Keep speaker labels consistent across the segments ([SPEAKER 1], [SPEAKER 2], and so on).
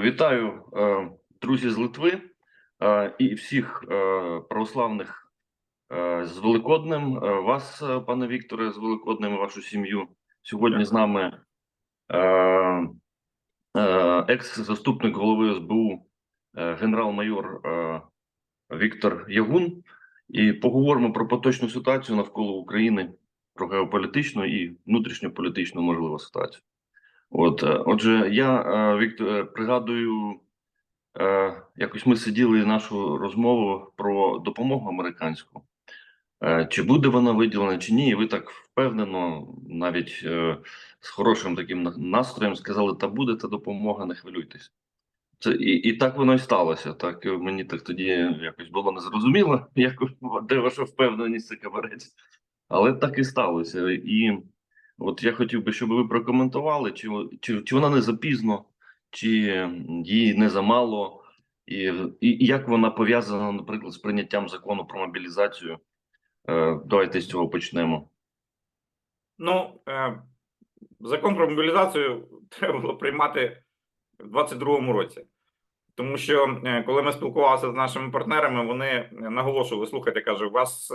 [SPEAKER 1] Вітаю, е, друзі з Литви е, і всіх е, православних з Великоднем. Вас, пане Вікторе, з Великоднем і вашу сім'ю. Сьогодні з нами екс-заступник голови СБУ, генерал-майор Віктор Ягун. І поговоримо про поточну ситуацію навколо України, про геополітичну і внутрішньополітичну можливу ситуацію. От, е, отже, я е, Віктор е, пригадую, якось ми сиділи нашу розмову про допомогу американську. Чи буде вона виділена, чи ні? І ви так впевнено, навіть з хорошим таким настроєм сказали: та буде та допомога, не хвилюйтесь. Це і, і так воно і сталося. Так мені так тоді якось було незрозуміло, як де ваша впевненість така береться. Але так і сталося. І от я хотів би, щоб ви прокоментували, чи, чи, чи вона не запізно, чи її не замало, і, і, як вона пов'язана, наприклад, з прийняттям закону про мобілізацію. Е, давайте з цього почнемо.
[SPEAKER 2] Ну, е, закон про мобілізацію треба було приймати в 22-му році. Тому що е, коли ми спілкувалися з нашими партнерами, вони наголошували: слухайте, каже, у вас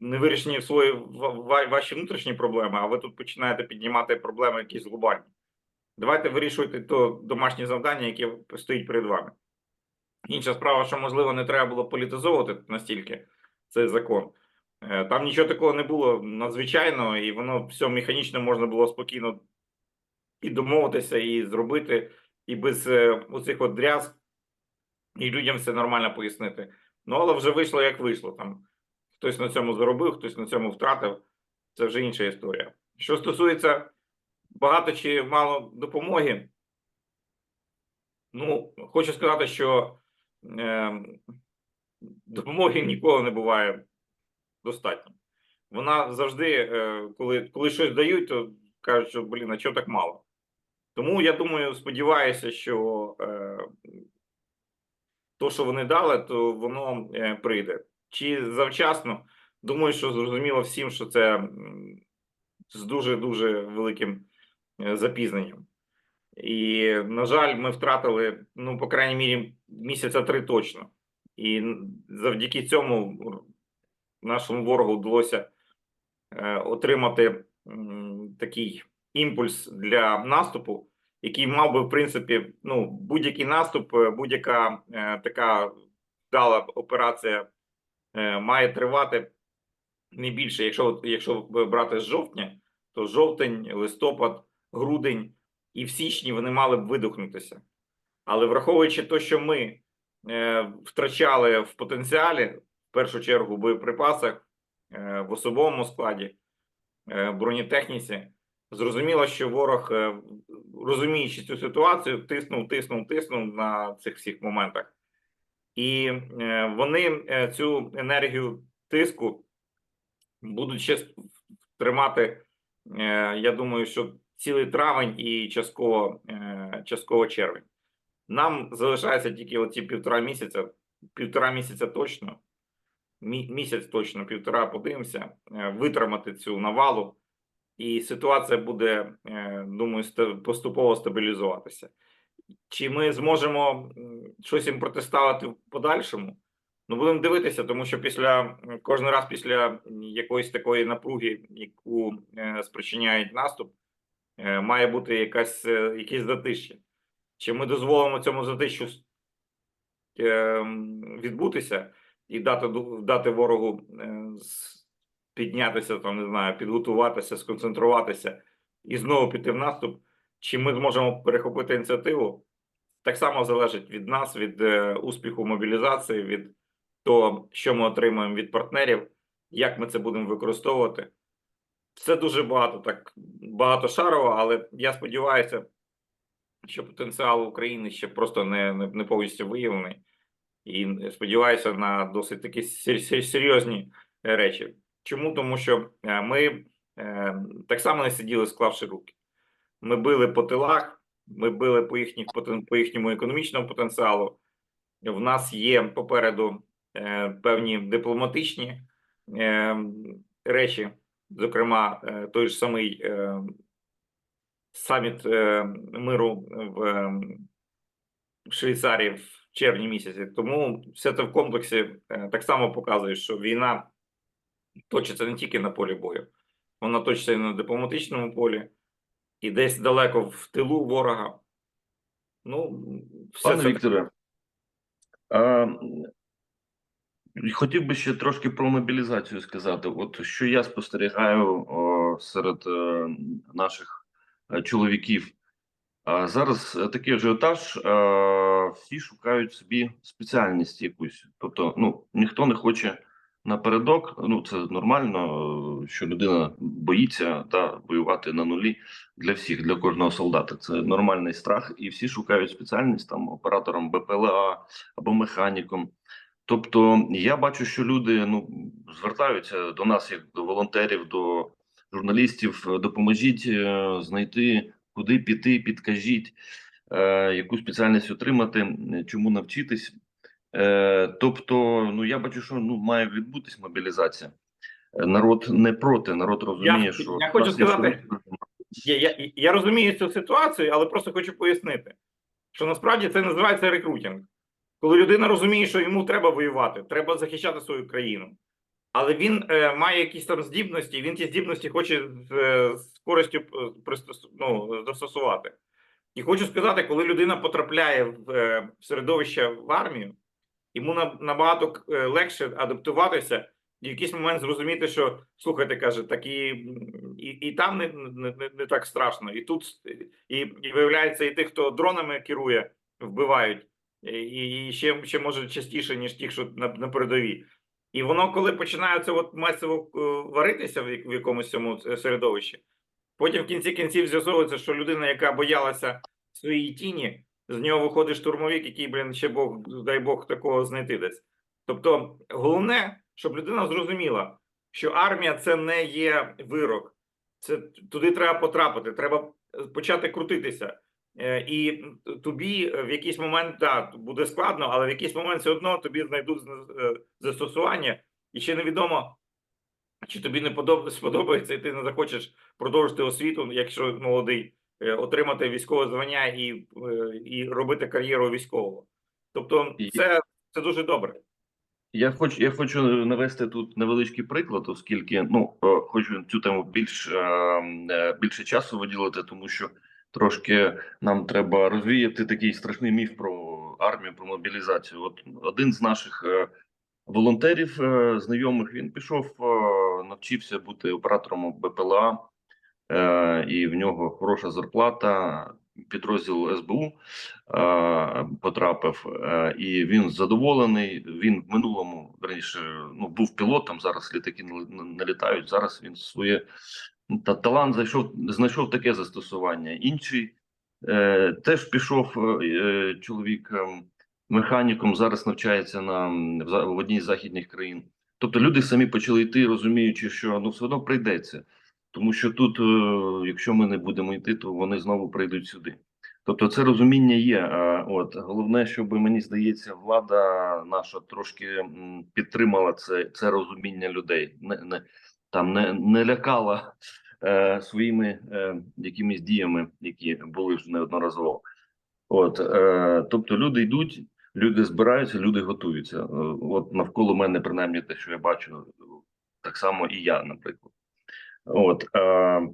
[SPEAKER 2] не вирішені свої ва- ва- ваші внутрішні проблеми, а ви тут починаєте піднімати проблеми якісь глобальні. Давайте вирішуйте то домашні завдання, які стоїть перед вами. Інша справа, що можливо не треба було політизовувати настільки цей закон. Е, Там нічого такого не було надзвичайного, і воно все механічно можна було спокійно і домовитися, і зробити, і без е, оцих от дрязг, і людям все нормально пояснити. Ну, але вже вийшло, як вийшло. Там хтось на цьому заробив, хтось на цьому втратив. Це вже інша історія. Що стосується багато чи мало допомоги, ну, хочу сказати, що е, допомоги ніколи не буває достатньо. Вона завжди, е, коли, коли щось дають, то кажуть, що блін, а чого так мало? Тому я думаю, сподіваюся, що е, то, що вони дали, то воно е, прийде. Чи завчасно? Думаю, що зрозуміло всім, що це з дуже дуже великим е, запізненням. І, на жаль, ми втратили, ну, по крайній мірі, місяця три точно. І завдяки цьому нашому ворогу вдалося е, отримати такий імпульс для наступу, який мав би, в принципі, ну, будь-який наступ, е, будь-яка така вдала операція має тривати не більше. Якщо, якщо брати з жовтня, то жовтень, листопад, грудень і в січні вони мали б видохнутися. Але враховуючи те, що ми е, втрачали в потенціалі, в першу чергу, в боєприпасах, е, в особовому складі, е, бронетехніці, зрозуміло, що ворог, е, розуміючи цю ситуацію, тиснув, тиснув, тиснув на цих всіх моментах. І е, вони е, цю енергію тиску будуть ще тримати, е, я думаю, що цілий травень і частково, частково червень. Нам залишається тільки оці півтора місяця, півтора місяця точно, місяць точно, півтора подивимося, витримати цю навалу, і ситуація буде, думаю, поступово стабілізуватися. Чи ми зможемо щось їм протиставити в подальшому? Ну, будемо дивитися, тому що після кожен раз після якоїсь такої напруги, яку е, спричиняє наступ, е, має бути якась е, якесь затишчя. Чи ми дозволимо цьому затищу відбутися і дати дати ворогу піднятися, там не знаю, підготуватися, сконцентруватися і знову піти в наступ? Чи ми зможемо перехопити ініціативу? Так само залежить від нас, від е, успіху мобілізації, від того, що ми отримуємо від партнерів, як ми це будемо використовувати. Це дуже багато, так багато шарово, але я сподіваюся, що потенціал України ще просто не, не, не повністю виявлений. І сподіваюся на досить такі сер- сер- серйозні речі. Чому? Тому що е, ми е, так само не сиділи, склавши руки. Ми били по тилах, ми били по, їхніх, по їхньому економічному потенціалу. В нас є попереду е, певні дипломатичні е, речі, зокрема, е, той ж самий е, саміт е, миру в е, в Швейцарії в червні місяці. Тому все це в комплексі е, так само показує, що війна точиться не тільки на полі бою, вона точиться і на дипломатичному полі, і десь далеко в тилу ворога. Ну, все
[SPEAKER 1] Пане
[SPEAKER 2] це
[SPEAKER 1] Вікторе, а, хотів би ще трошки про мобілізацію сказати. От що я спостерігаю о, серед е, наших е, чоловіків. А зараз е, такий ажіотаж, е, всі шукають собі спеціальність якусь. Тобто, ну ніхто не хоче напередок. Ну це нормально, що людина боїться та воювати на нулі для всіх, для кожного солдата. Це нормальний страх, і всі шукають спеціальність там оператором БПЛА або механіком. Тобто, я бачу, що люди ну звертаються до нас як до волонтерів, до журналістів. Допоможіть е, знайти куди піти, підкажіть, е, яку спеціальність отримати, чому навчитись. Е, тобто, ну я бачу, що ну має відбутись мобілізація. Е, Народ не проти, народ розуміє,
[SPEAKER 2] Я-
[SPEAKER 1] що
[SPEAKER 2] я хочу сказати, Я, я, я розумію цю ситуацію, але просто хочу пояснити, що насправді це називається рекрутинг. Коли людина розуміє, що йому треба воювати, треба захищати свою країну. Але він е, має якісь там здібності, він ті здібності хоче з, е, з користю е, ну, застосувати. І хочу сказати, коли людина потрапляє в, е, в середовище в армію, йому набагато е, легше адаптуватися і в якийсь момент зрозуміти, що слухайте, каже, так і, і, і там не, не, не, так страшно, і тут і, і виявляється, і тих, хто дронами керує, вбивають, і, і ще, ще може частіше, ніж ті, що на, на передовій. І воно, коли починає це от масово е, варитися в, якомусь цьому е, середовищі, потім в кінці кінців з'ясовується, що людина, яка боялася своєї тіні, з нього виходить штурмовик, який, блін, ще Бог, дай Бог, такого знайти десь. Тобто, головне, щоб людина зрозуміла, що армія це не є вирок, це туди треба потрапити, треба почати крутитися. Е, І тобі в якийсь момент да, буде складно, але в якийсь момент все одно тобі знайдуть е, застосування, і ще невідомо, чи тобі не подоб- сподобається, і ти не захочеш продовжити освіту, якщо молодий, отримати військове звання і, е, і робити кар'єру військового. Тобто, це, це дуже добре.
[SPEAKER 1] Я хочу, я хочу навести тут невеличкий приклад, оскільки ну е, хочу цю тему більш е, е, більше часу виділити, тому що трошки нам треба розвіяти такий страшний міф про армію, про мобілізацію. От один з наших е, волонтерів, е, знайомих, він пішов, е, навчився бути оператором БПЛА, е, і в нього хороша зарплата. Підрозділ СБУ е, потрапив, е, і він задоволений. Він в минулому раніше ну був пілотом. Зараз літаки не, літають. Зараз він своє та талант зайшов, знайшов таке застосування. Інший е, теж пішов е, чоловік е, механіком. Зараз навчається на в, в одній з західних країн. Тобто люди самі почали йти, розуміючи, що ну все одно прийдеться. Тому що тут, е, якщо ми не будемо йти, то вони знову прийдуть сюди. Тобто, це розуміння є. От головне, щоб мені здається, влада наша трошки підтримала це, це розуміння людей, не, не там не, не лякала е, своїми е, якимись діями, які були вже неодноразово. От е, тобто, люди йдуть, люди збираються, люди готуються. Е, От навколо мене, принаймні, те, що я бачу, так само і я, наприклад. От е,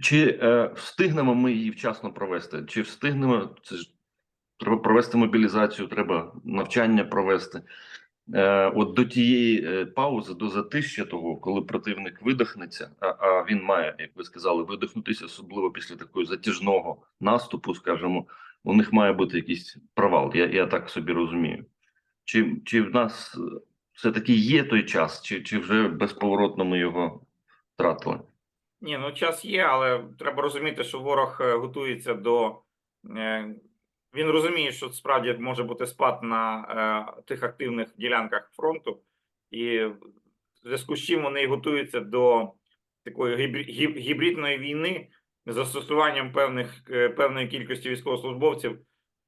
[SPEAKER 1] чи е, встигнемо ми її вчасно провести? Чи встигнемо це ж треба провести мобілізацію, треба навчання провести? Е, от до тієї е, паузи, до затища того, коли противник видихнеться, а, а він має, як ви сказали, видихнутися, особливо після такого затяжного наступу, скажімо, у них має бути якийсь провал. Я, я так собі розумію. Чи, чи в нас е, все-таки є той час, чи, чи вже безповоротно ми його втратили?
[SPEAKER 2] Ні, ну час є, але треба розуміти, що ворог е, готується до. е, Він розуміє, що справді може бути спад на е, тих активних ділянках фронту, і в зв'язку з чим вони готуються до такої гібридної війни з застосуванням певних певної кількості військовослужбовців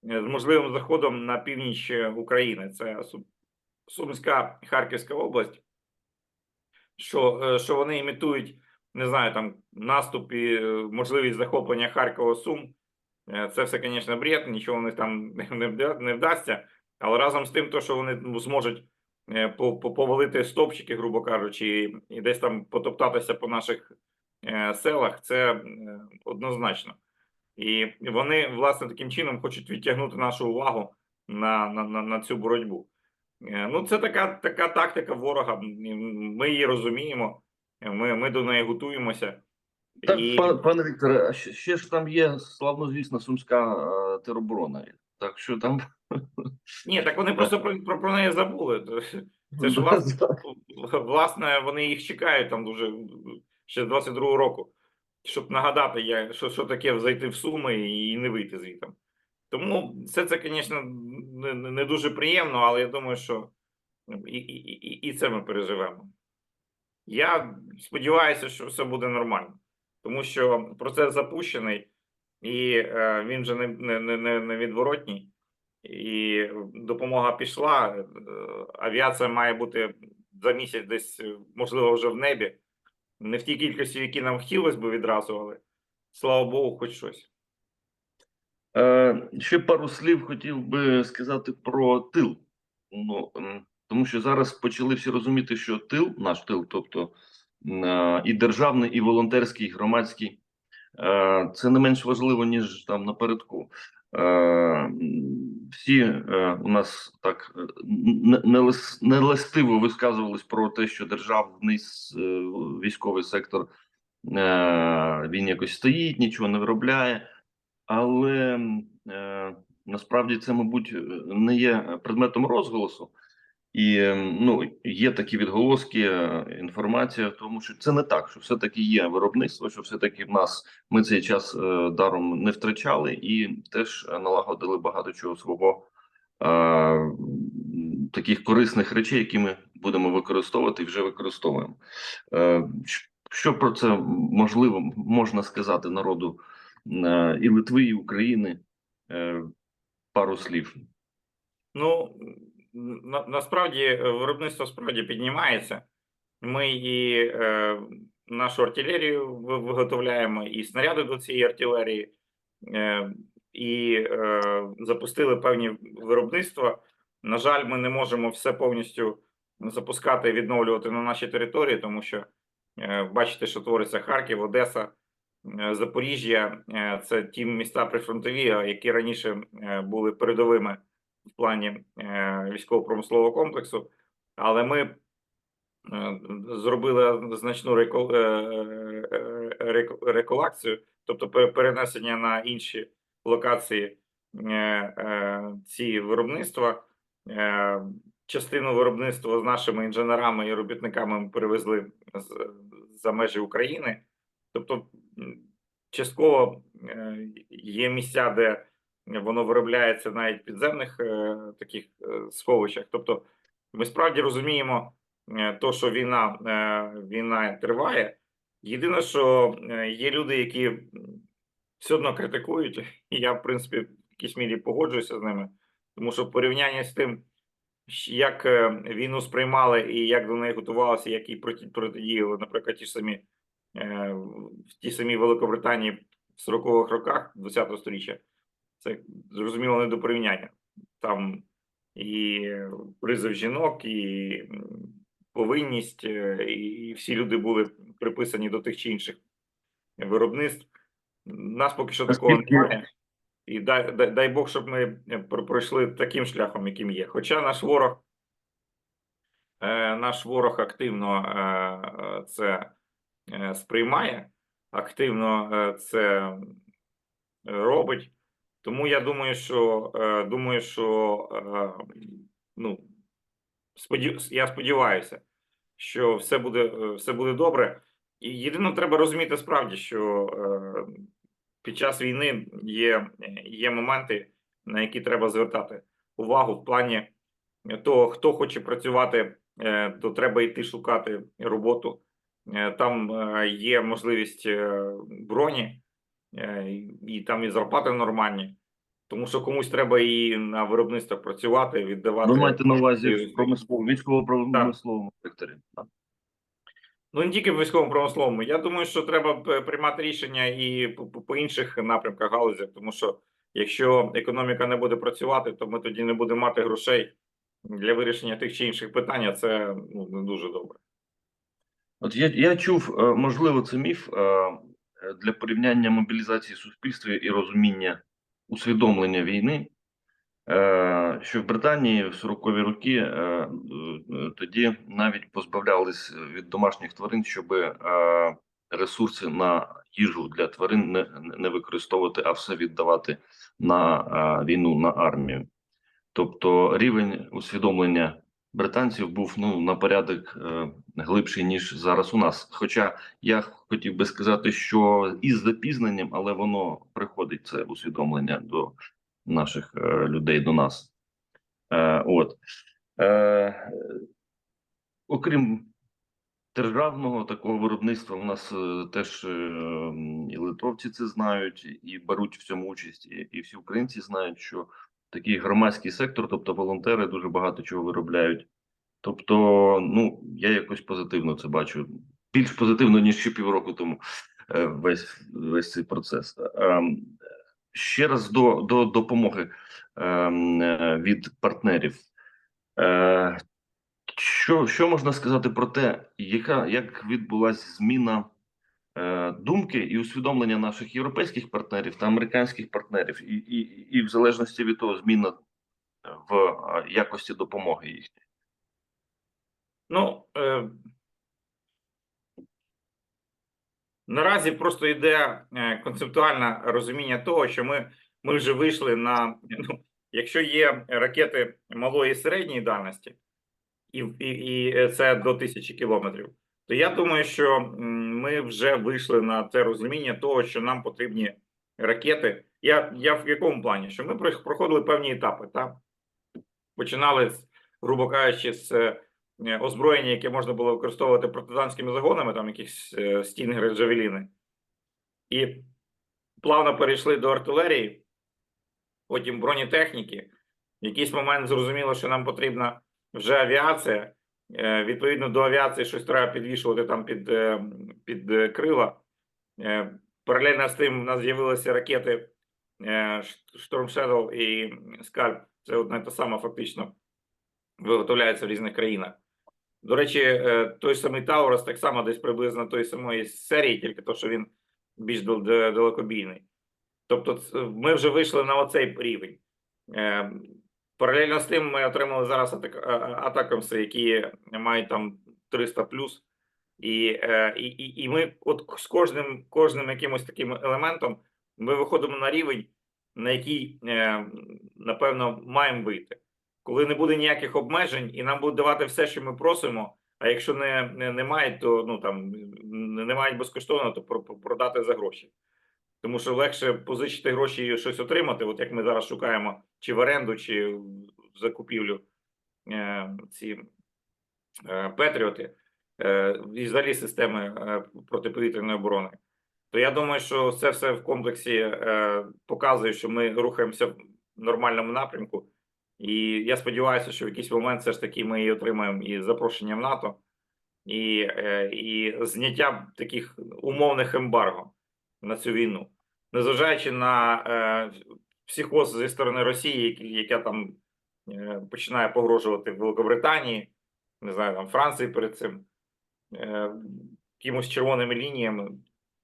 [SPEAKER 2] з можливим заходом на північ України. Це Сумська Харківська область. Що, е, що вони імітують не знаю, там наступ і е, можливість захоплення Харкова Сум. Е, Це все, звісно, бред, нічого в них там не, вдасться. Але разом з тим, то, що вони ну, зможуть по- по- повалити стовпчики, грубо кажучи, і, десь там потоптатися по наших селах, це однозначно. І вони, власне, таким чином хочуть відтягнути нашу увагу на, на, на, на цю боротьбу. Е, Ну, це така, така тактика ворога. Ми її розуміємо, ми, ми до неї готуємося.
[SPEAKER 1] Так,
[SPEAKER 2] І-
[SPEAKER 1] пан, пане Вікторе, а ще, ж там є славнозвісна сумська е, тероборона. Так що там
[SPEAKER 2] Ні, так вони просто про, про, про неї забули. Це ж власне, власне, вони їх чекають там дуже ще з 22-го року, щоб нагадати, що, що таке зайти в Суми і не вийти звітом. Тому все це, звісно, не, не дуже приємно, але я думаю, що і, і, і, і це ми переживемо. Я сподіваюся, що все буде нормально, тому що процес запущений, і е, він вже не, не, не, не, відворотній і допомога пішла. е, Авіація має бути за місяць десь, е, можливо, вже в небі. Не в тій кількості, в якій нам хотілося б відразу, але слава Богу, хоч щось.
[SPEAKER 1] Е, ще пару слів хотів би сказати про тил. Ну, тому що зараз почали всі розуміти, що тил, наш тил, тобто е, і державний, і волонтерський, і громадський, е, це не менш важливо, ніж там напередку. Всі у нас так не- нелес- нелестиво висказувались про те, що державний військовий сектор він якось стоїть, нічого не виробляє. Але е, насправді це, мабуть, е, не є предметом розголосу, і е, ну, є такі відголоски, е, інформація тому, що це не так, що все-таки є виробництво, що все-таки в нас ми цей час е, даром не втрачали і теж налагодили багато чого свого е, таких корисних речей, які ми будемо використовувати і вже використовуємо. Е, що про це можливо можна сказати народу? Е, і Литви, і України. Е, Пару слів.
[SPEAKER 2] Ну, на, насправді е, виробництво справді піднімається. Ми і е, нашу артилерію виготовляємо, і снаряди до цієї артилерії, е, і е, запустили певні виробництва. На жаль, ми не можемо все повністю запускати і відновлювати на нашій території, тому що е, бачите, що твориться Харків, Одеса, Запоріжжя. Е, це ті міста прифронтові, які раніше е, були передовими в плані е, військово-промислового комплексу. Але ми е, зробили значну реко- е, е, реко- реколакцію, тобто перенесення на інші локації е, е, ці виробництва. Е, Частину виробництва з нашими інженерами і робітниками ми перевезли за межі України. Тобто, частково е, є місця, де воно виробляється навіть в підземних е, таких е, сховищах. Тобто, ми справді розуміємо, то, що війна, війна триває. Єдине, що є люди, які все одно критикують, і я, в принципі, в якійсь мірі погоджуюся з ними, тому що в порівнянні з тим, як війну сприймали і як до неї готувалися, як проти, протидіяли, наприклад, ті ж самі в тій самій Великобританії в 40-х роках 20-го сторіччя, це зрозуміло не до порівняння. Там і призов жінок, і повинність, е, і всі люди були приписані до тих чи інших виробництв. Нас поки що такого немає. І дай, дай, дай Бог, щоб ми е, пройшли таким шляхом, яким є. Хоча наш ворог, е, наш ворог активно е, е, це е, сприймає, активно е, це е, робить. Тому я думаю, що е, думаю, що е, ну, я сподіваюся, що все буде, е, все буде добре. І єдине, треба розуміти справді, що е, під час війни є, є моменти, на які треба звертати увагу в плані того, хто хоче працювати, е, то треба йти шукати роботу. Е, Там е, є можливість е, броні, е, і- там і зарплати нормальні. Тому що комусь треба і на виробництвах працювати, віддавати.
[SPEAKER 1] Ви маєте на увазі в промисловому військово-промисловому секторі. так?
[SPEAKER 2] Ну, не тільки в військовому промисловому. Я думаю, що треба приймати рішення і по інших напрямках галузях, тому що якщо економіка не буде працювати, то ми тоді не будемо мати грошей для вирішення тих чи інших питань. а Це ну, не дуже добре.
[SPEAKER 1] От я, я чув, е, можливо, це міф е, е, для порівняння мобілізації суспільства і розуміння усвідомлення війни, що в Британії в 40-ві роки тоді навіть позбавлялись від домашніх тварин, щоб ресурси на їжу для тварин не, не використовувати, а все віддавати на війну, на армію. Тобто рівень усвідомлення британців був ну на порядок е, глибший ніж зараз у нас. Хоча я хотів би сказати, що із запізненням, але воно приходить це усвідомлення до наших е, людей, до нас. Е, от е, окрім державного такого виробництва, у нас е, теж е, і литовці це знають, і беруть в цьому участь, і, і всі українці знають, що такий громадський сектор, тобто волонтери, дуже багато чого виробляють. Тобто, ну я якось позитивно це бачу. Більш позитивно, ніж ще півроку тому е, весь весь цей процес. Ем, Ще раз до, до допомоги ем, е, від партнерів. Е, Що, що можна сказати про те, яка як відбулася зміна е, думки і усвідомлення наших європейських партнерів та американських партнерів, і, і, і в залежності від того, зміна в е, якості допомоги їхньої?
[SPEAKER 2] Ну е, наразі просто йде е, концептуальне розуміння того, що ми, ми вже вийшли на ну, якщо є ракети малої і середньої дальності, і, і, і це до тисячі кілометрів, то я думаю, що ми вже вийшли на це розуміння того, що нам потрібні ракети. Я, я в якому плані? Що ми проходили певні етапи, так? Починали з, грубо кажучи, з е, озброєння, яке можна було використовувати партизанськими загонами, там якісь е, стінгери, джавеліни, і плавно перейшли до артилерії, потім бронетехніки. В якийсь момент зрозуміло, що нам потрібна вже авіація. Е, Відповідно до авіації, щось треба підвішувати там під, е, під е, крила. Паралельно з тим, у нас з'явилися ракети Storm Shadow і Скальп. Це одна та сама фактично виготовляється в різних країнах. До речі, той самий Таурус так само десь приблизно той самої серії, тільки то, що він більш далекобійний. Тобто, ми вже вийшли на оцей рівень. Е, Паралельно з тим, ми отримали зараз а- а- атакамси, які мають там 300 плюс. І, е, і, і, і ми от з кожним, кожним якимось таким елементом ми виходимо на рівень, на який, е, напевно, маємо вийти. Коли не буде ніяких обмежень, і нам будуть давати все, що ми просимо. А якщо не, не, не мають, то ну там не, мають безкоштовно, то про- продати за гроші. Тому що легше позичити гроші і щось отримати, от як ми зараз шукаємо, чи в оренду, чи в закупівлю е, ці е, Петріоти е, і взагалі системи протиповітряної оборони. То я думаю, що це все в комплексі показує, що ми рухаємося в нормальному напрямку. І я сподіваюся, що в якийсь момент все ж таки ми і отримаємо і запрошення в НАТО, і, і зняття таких умовних ембарго на цю війну, незважаючи на е, психоз зі сторони Росії, яка там е, починає погрожувати Великобританії, не знаю, там Франції перед цим, е, якимось червоними лініями,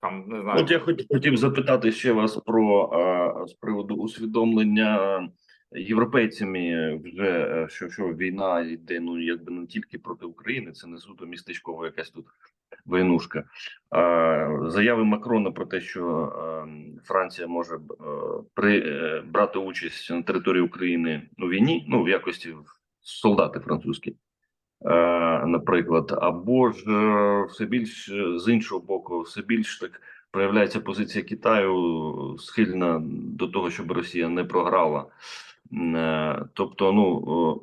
[SPEAKER 2] там не знаю.
[SPEAKER 1] От я хотів хотів запитати ще вас про е, з приводу усвідомлення європейцями вже е, що, що війна йде ну якби не тільки проти України, це не суто містечкова якась тут войнушка. Заяви Макрона про те, що е, Франція може е, при е, брати участь на території України у війні, ну в якості солдати французькі. Наприклад, або ж все більш з іншого боку, все більш так проявляється позиція Китаю схильна до того, щоб Росія не програла. Е, Тобто, ну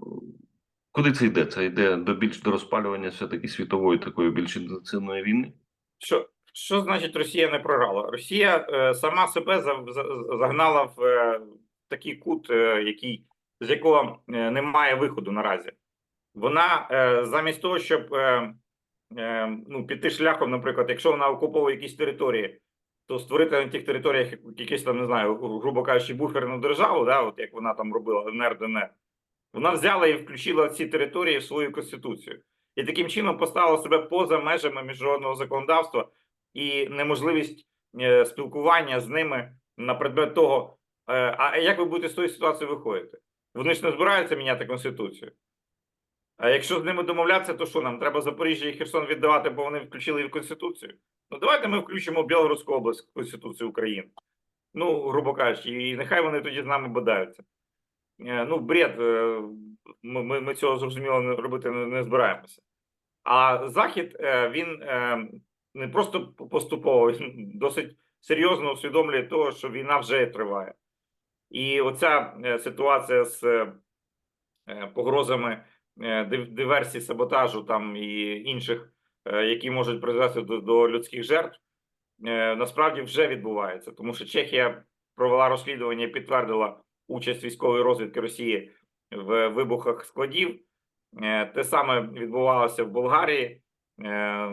[SPEAKER 1] куди це йде? Це йде до більш до розпалювання все-таки світової такої більш інтенсивної війни.
[SPEAKER 2] Що, що значить Росія не програла? Росія е, сама себе за, за- загнала в е, такий кут, е, який, з якого е, немає виходу наразі. Вона е, замість того, щоб е, е, ну, піти шляхом, наприклад, якщо вона окуповує якісь території, то створити на тих територіях як- якийсь там, не знаю, грубо кажучи, буферну державу, да, от як вона там робила НР, ДНР, вона взяла і включила ці території в свою конституцію. І таким чином поставила себе поза межами міжнародного законодавства і неможливість е, спілкування з ними на предмет того, е, а як ви будете з тої ситуації виходити? Вони ж не збираються міняти конституцію. А якщо з ними домовлятися, то що нам треба Запоріжжя і Херсон віддавати, бо вони включили в конституцію? Ну давайте ми включимо Білгородську область в Конституцію України. Ну, грубо кажучи, і нехай вони тоді з нами бодаються. Е, Ну, бред, е, ми, ми, ми цього зрозуміло робити не, не збираємося. А Захід е, він не просто поступово, він досить серйозно усвідомлює того, що війна вже триває. І оця ситуація з погрозами диверсій, саботажу там і інших, е, які можуть призвести до, до людських жертв, е, насправді вже відбувається, тому що Чехія провела розслідування і підтвердила участь військової розвідки Росії в вибухах складів. Е, Те саме відбувалося в Болгарії. Е,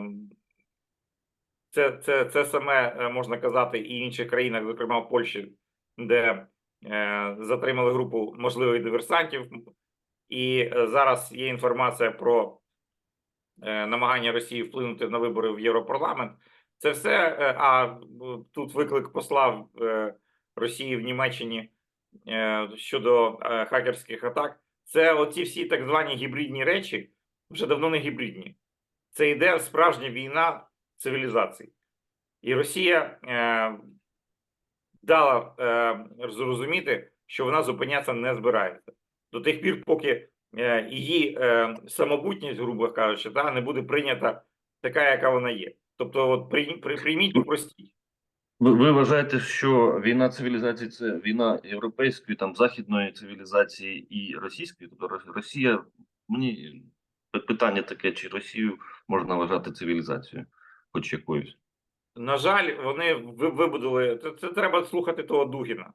[SPEAKER 2] Це, це, це саме е, можна казати і в інших країнах, зокрема в Польщі, де е, затримали групу можливих диверсантів. І е, зараз є інформація про е, намагання Росії вплинути на вибори в Європарламент. Це все. е, А тут виклик посла Росії в Німеччині щодо хакерських атак. Це оці всі так звані гібридні речі вже давно не гібридні. Це йде справжня війна цивілізацій. І Росія е, дала е, зрозуміти, що вона зупинятися не збирається до тих пір, поки е, її е, самобутність, грубо кажучи, та, не буде прийнята така, яка вона є. Тобто, от при, при, прийміть і простіть.
[SPEAKER 1] Ви, ви вважаєте, що війна цивілізацій це війна європейської, там західної цивілізації і російської? Тобто Росія, мені питання таке, чи Росію можна вважати цивілізацією, хоч якоюсь?
[SPEAKER 2] На жаль, вони ви- вибудували це, це треба слухати того Дугіна.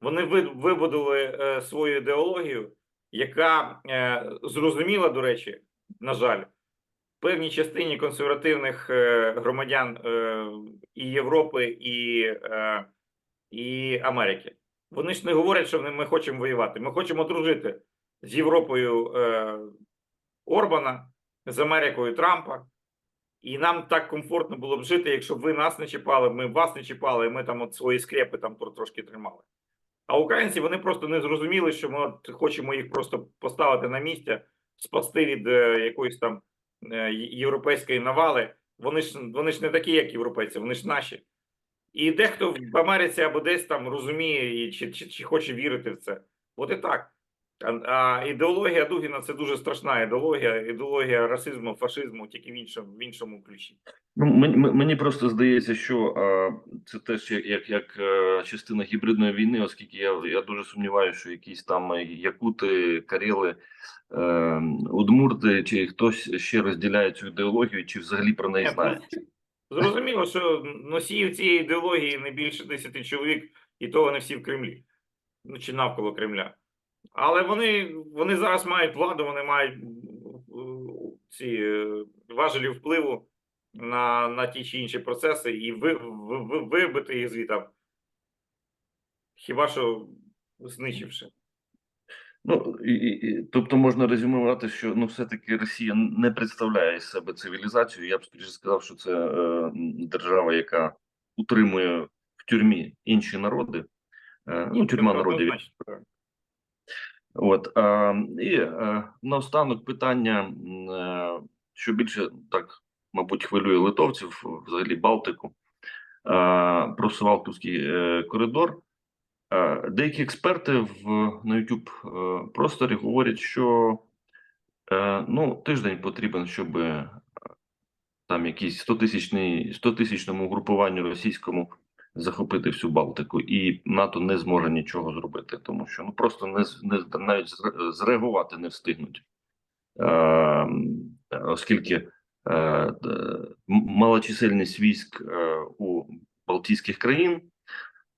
[SPEAKER 2] Вони ви- вибудували е, свою ідеологію, яка е, зрозуміла, до речі, на жаль, певній частині консервативних е, громадян е, і Європи, і, е, і Америки. Вони ж не говорять, що ми хочемо воювати. Ми хочемо дружити з Європою е, Орбана, з Америкою Трампа. І нам так комфортно було б жити, якщо б ви нас не чіпали, ми вас не чіпали, і ми там от свої скрепи там тро- трошки тримали. А українці вони просто не зрозуміли, що ми хочемо їх просто поставити на місце, спасти від е, якоїсь там е, європейської навали. Вони ж вони ж не такі, як європейці, вони ж наші. І дехто в Америці або десь там розуміє і чи, чи, чи хоче вірити в це. От і так. А, а ідеологія Дугіна це дуже страшна ідеологія, ідеологія расизму, фашизму, тільки в іншому, в іншому ключі.
[SPEAKER 1] Ну, мені, мені просто здається, що е, це теж як, як, е, частина гібридної війни, оскільки я, я дуже сумніваюся, що якісь там е, якути, карели, е, удмурти чи хтось ще розділяє цю ідеологію, чи взагалі про неї знає.
[SPEAKER 2] ну, Зрозуміло, що носіїв цієї ідеології не більше 10 чоловік, і то вони всі в Кремлі, ну чи навколо Кремля. Але вони, вони зараз мають владу, вони мають е, ці е, важелі впливу на, на ті чи інші процеси і ви, ви, ви- вибити їх звідти. Хіба що знищивши.
[SPEAKER 1] Ну і, і, і- тобто можна резюмувати, що ну все-таки Росія не представляє із себе цивілізацію. Я б скоріше сказав, що це е, держава, яка утримує в тюрмі інші народи. Е, ну, тюрма народів. От а, і е, наостанок питання, е, що більше так, мабуть, хвилює литовців, взагалі Балтику, е, про Сувалківський е, коридор. Е, Деякі експерти в на YouTube е, просторі говорять, що е, ну, тиждень потрібен, щоб е, там якийсь 100 тисячний 100 тисячному групуванню російському захопити всю Балтику, і НАТО не зможе нічого зробити, тому що ну просто не, не навіть зреагувати не встигнуть, е, оскільки е, малочисельність військ е, у Балтійських країн.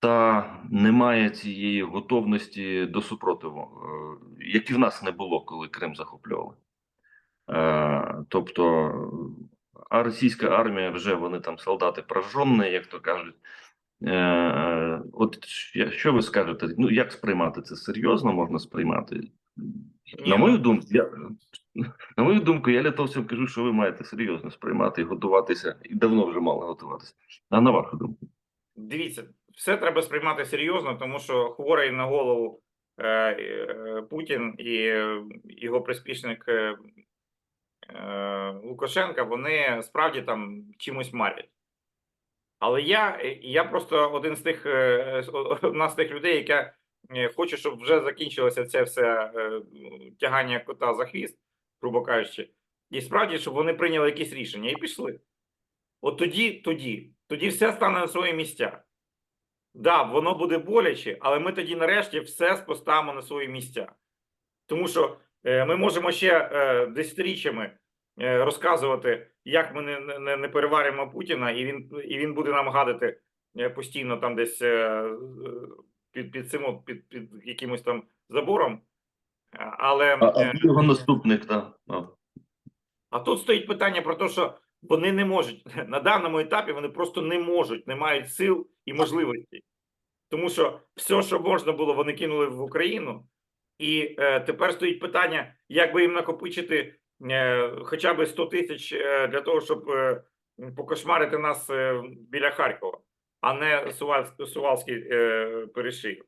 [SPEAKER 1] Та немає цієї готовності до супротиву, е, як і в нас не було, коли Крим захоплювали. Е, Тобто, а російська армія вже вони там солдати прожжені, як то кажуть. Е, е, от що ви скажете? Ну як сприймати це серйозно можна сприймати? На мою
[SPEAKER 2] ну-
[SPEAKER 1] думку, я, на мою думку, я литовцям кажу, що ви маєте серйозно сприймати і готуватися, і давно вже мали готуватися. А на вашу думку?
[SPEAKER 2] Дивіться, все треба сприймати серйозно, тому що хворий на голову е, е, Путін і його приспішник е, Лукашенка, вони справді там чимось марять. Але я, я просто один з тих е, з- одна з тих людей, яка е, хоче, щоб вже закінчилося це все е, тягання кота за хвіст, грубо кажучи, і справді, щоб вони прийняли якісь рішення і пішли. От тоді, тоді, тоді все стане на свої місця. Да, воно буде боляче, але ми тоді нарешті все поставимо на свої місця. Тому що е, ми можемо ще е, десятиріччями е, розказувати, як ми не, не, не переваримо Путіна, і він, і він буде нам гадити е, постійно там десь е, е, під, під, цим, під, під якимось там забором. Е, Але
[SPEAKER 1] А, а
[SPEAKER 2] е,
[SPEAKER 1] його наступник, так. А.
[SPEAKER 2] а тут стоїть питання про те, що вони не можуть на даному етапі, вони просто не можуть, не мають сил і можливості. Тому що все, що можна було, вони кинули в Україну. І е, тепер стоїть питання, як би їм накопичити е, хоча б 100 тисяч е, для того, щоб е, покошмарити нас е, біля Харкова, а не Сувальський, е, перешийок.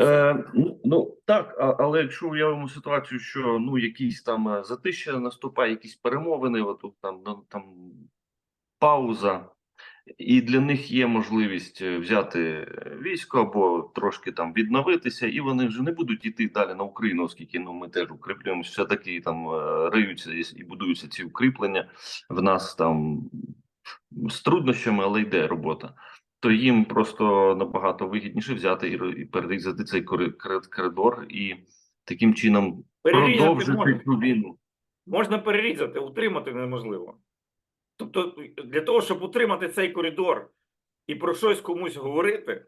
[SPEAKER 1] Е, ну, ну так, але якщо уявимо ситуацію, що ну якісь там е, затища наступає, якісь перемовини, от там ну, там пауза, і для них є можливість е, взяти е, військо або трошки там відновитися, і вони вже не будуть йти далі на Україну, оскільки ну ми теж укріплюємося, все таки там е, риються і, будуються ці укріплення. В нас там з труднощами, але йде робота. То їм просто набагато вигідніше взяти і, і перерізати цей кори- кори- коридор і таким чином
[SPEAKER 2] Перерізати
[SPEAKER 1] продовжити
[SPEAKER 2] можна.
[SPEAKER 1] цю війну.
[SPEAKER 2] можна перерізати, утримати неможливо. Тобто, для того, щоб утримати цей коридор і про щось комусь говорити,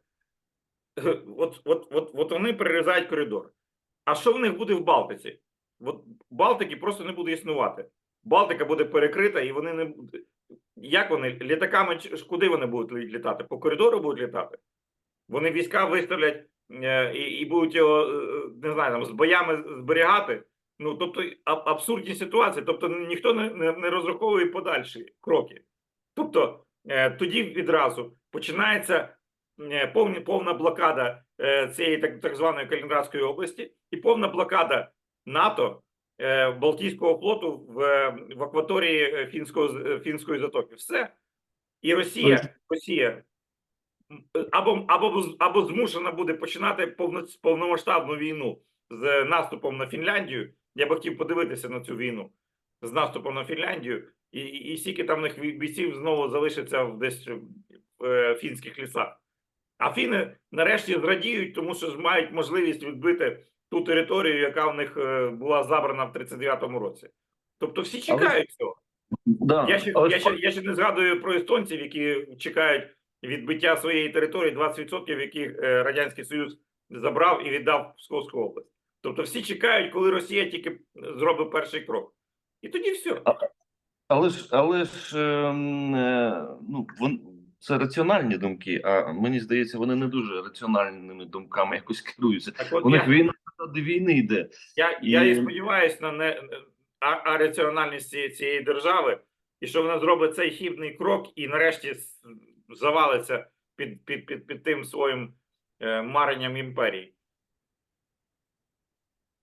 [SPEAKER 2] от, от, от, от вони перерізають коридор. А що в них буде в Балтиці? От Балтики просто не буде існувати. Балтика буде перекрита, і вони не. Як вони літаками куди вони будуть літати? По коридору будуть літати? Вони війська виставлять е, і, і будуть його е, не знаю, там, з боями зберігати. Ну, тобто абсурдні ситуації, тобто ніхто не, не, не розраховує подальші кроки. Тобто е, тоді відразу починається е, повні, повна блокада е, цієї так, так званої Калінінградської області і повна блокада НАТО е, Балтійського флоту в, в акваторії фінського фінської затоки. Все. І Росія, Росія або, або, або змушена буде починати повно, повномасштабну війну з наступом на Фінляндію. Я би хотів подивитися на цю війну з наступом на Фінляндію, і, і, скільки там в них бійців знову залишиться в десь в е, фінських лісах. А фіни нарешті зрадіють, тому що ж мають можливість відбити ту територію, яка в них е, була забрана в 39-му році. Тобто всі
[SPEAKER 1] Але-
[SPEAKER 2] чекають цього.
[SPEAKER 1] Да,
[SPEAKER 2] Я ще,
[SPEAKER 1] але
[SPEAKER 2] я, ще, я ще не згадую про естонців, які чекають відбиття своєї території, 20% яких е, Радянський Союз забрав і віддав Псковську область. Тобто всі чекають, коли Росія тільки зробить перший крок. І тоді все.
[SPEAKER 1] Але ж, але ж ем, е, ну, вон, це раціональні думки, а мені здається, вони не дуже раціональними думками якось керуються.
[SPEAKER 2] Так от
[SPEAKER 1] У них
[SPEAKER 2] я,
[SPEAKER 1] війна заради війни йде.
[SPEAKER 2] я, я і
[SPEAKER 1] і-
[SPEAKER 2] сподіваюся на не, а, а раціональність цієї, цієї держави, і що вона зробить цей хібний крок і нарешті завалиться під, під, під, під тим своїм е, маренням імперії.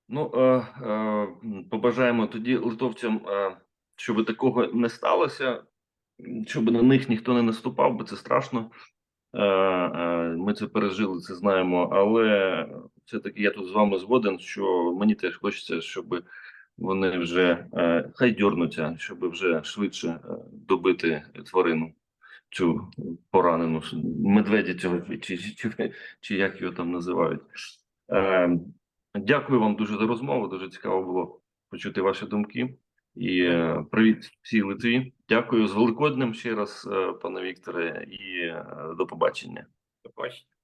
[SPEAKER 1] Ну, е, е, побажаємо тоді литовцям, е, щоб такого не сталося, щоб на них ніхто не наступав, бо це страшно. Е, е, Ми це пережили, це знаємо. Але все-таки я тут з вами згоден, що мені теж хочеться, щоб вони вже е, хай дьорнуться, щоб вже швидше е, добити тварину, цю поранену медведя цього чи, чи, чи, чи як його там називають. Е, Дякую вам дуже за розмову. Дуже цікаво було почути ваші думки. І е, привіт всій Литві. Дякую з Великоднем ще раз, е, пане Вікторе, і е, до побачення.
[SPEAKER 2] До побачення.